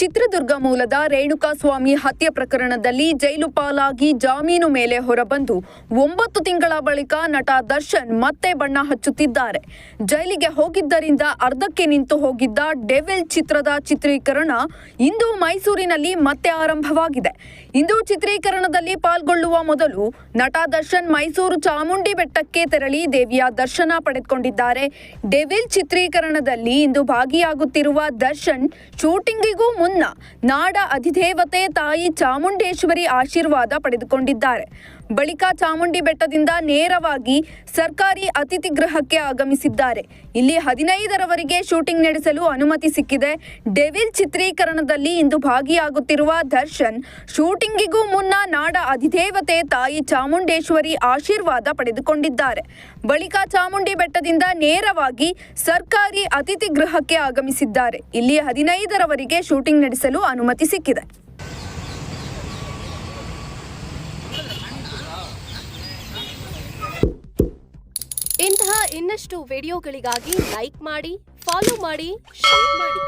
ಚಿತ್ರದುರ್ಗ ಮೂಲದ ರೇಣುಕಾಸ್ವಾಮಿ ಹತ್ಯೆ ಪ್ರಕರಣದಲ್ಲಿ ಜೈಲು ಪಾಲಾಗಿ ಜಾಮೀನು ಮೇಲೆ ಹೊರಬಂದು ಒಂಬತ್ತು ತಿಂಗಳ ಬಳಿಕ ನಟ ದರ್ಶನ್ ಮತ್ತೆ ಬಣ್ಣ ಹಚ್ಚುತ್ತಿದ್ದಾರೆ. ಜೈಲಿಗೆ ಹೋಗಿದ್ದರಿಂದ ಅರ್ಧಕ್ಕೆ ನಿಂತು ಹೋಗಿದ್ದ ಡೆವಿಲ್ ಚಿತ್ರದ ಚಿತ್ರೀಕರಣ ಇಂದು ಮೈಸೂರಿನಲ್ಲಿ ಮತ್ತೆ ಆರಂಭವಾಗಿದೆ. ಇಂದು ಚಿತ್ರೀಕರಣದಲ್ಲಿ ಪಾಲ್ಗೊಳ್ಳುವ ಮೊದಲು ನಟ ದರ್ಶನ್ ಮೈಸೂರು ಚಾಮುಂಡಿ ಬೆಟ್ಟಕ್ಕೆ ತೆರಳಿ ದೇವಿಯ ದರ್ಶನ ಪಡೆದುಕೊಂಡಿದ್ದಾರೆ. ಡೆವಿಲ್ ಚಿತ್ರೀಕರಣದಲ್ಲಿ ಇಂದು ಭಾಗಿಯಾಗುತ್ತಿರುವ ದರ್ಶನ್ ಶೂಟಿಂಗಿಗೂ ಮುನ್ನ ನಾಡ ಅಧಿದೇವತೆ ತಾಯಿ ಚಾಮುಂಡೇಶ್ವರಿ ಆಶೀರ್ವಾದ ಪಡೆದುಕೊಂಡಿದ್ದಾರೆ. ಬಳಿಕ ಚಾಮುಂಡಿ ಬೆಟ್ಟದಿಂದ ನೇರವಾಗಿ ಸರ್ಕಾರಿ ಅತಿಥಿ ಗೃಹಕ್ಕೆ ಆಗಮಿಸಿದ್ದಾರೆ. ಇಲ್ಲಿ ಹದಿನೈದರವರೆಗೆ ಶೂಟಿಂಗ್ ನಡೆಸಲು ಅನುಮತಿ ಸಿಕ್ಕಿದೆ. ಡೆವಿಲ್ ಚಿತ್ರೀಕರಣದಲ್ಲಿ ಇಂದು ಭಾಗಿಯಾಗುತ್ತಿರುವ ದರ್ಶನ್ ಶೂಟಿಂಗಿಗೂ ಮುನ್ನ ನಾಡ ಅಧಿದೇವತೆ ತಾಯಿ ಚಾಮುಂಡೇಶ್ವರಿ ಆಶೀರ್ವಾದ ಪಡೆದುಕೊಂಡಿದ್ದಾರೆ. ಬಳಿಕ ಚಾಮುಂಡಿ ಬೆಟ್ಟದಿಂದ ನೇರವಾಗಿ ಸರ್ಕಾರಿ ಅತಿಥಿ ಗೃಹಕ್ಕೆ ಆಗಮಿಸಿದ್ದಾರೆ. ಇಲ್ಲಿ ಹದಿನೈದರವರೆಗೆ ಶೂಟಿಂಗ್ ನಡೆಸಲು ಅನುಮತಿ ಸಿಕ್ಕಿದೆ. ಇಂತಹ ಇನ್ನಷ್ಟು ವಿಡಿಯೋಗಳಿಗಾಗಿ ಲೈಕ್ ಮಾಡಿ, ಫಾಲೋ ಮಾಡಿ, ಶೇರ್ ಮಾಡಿ.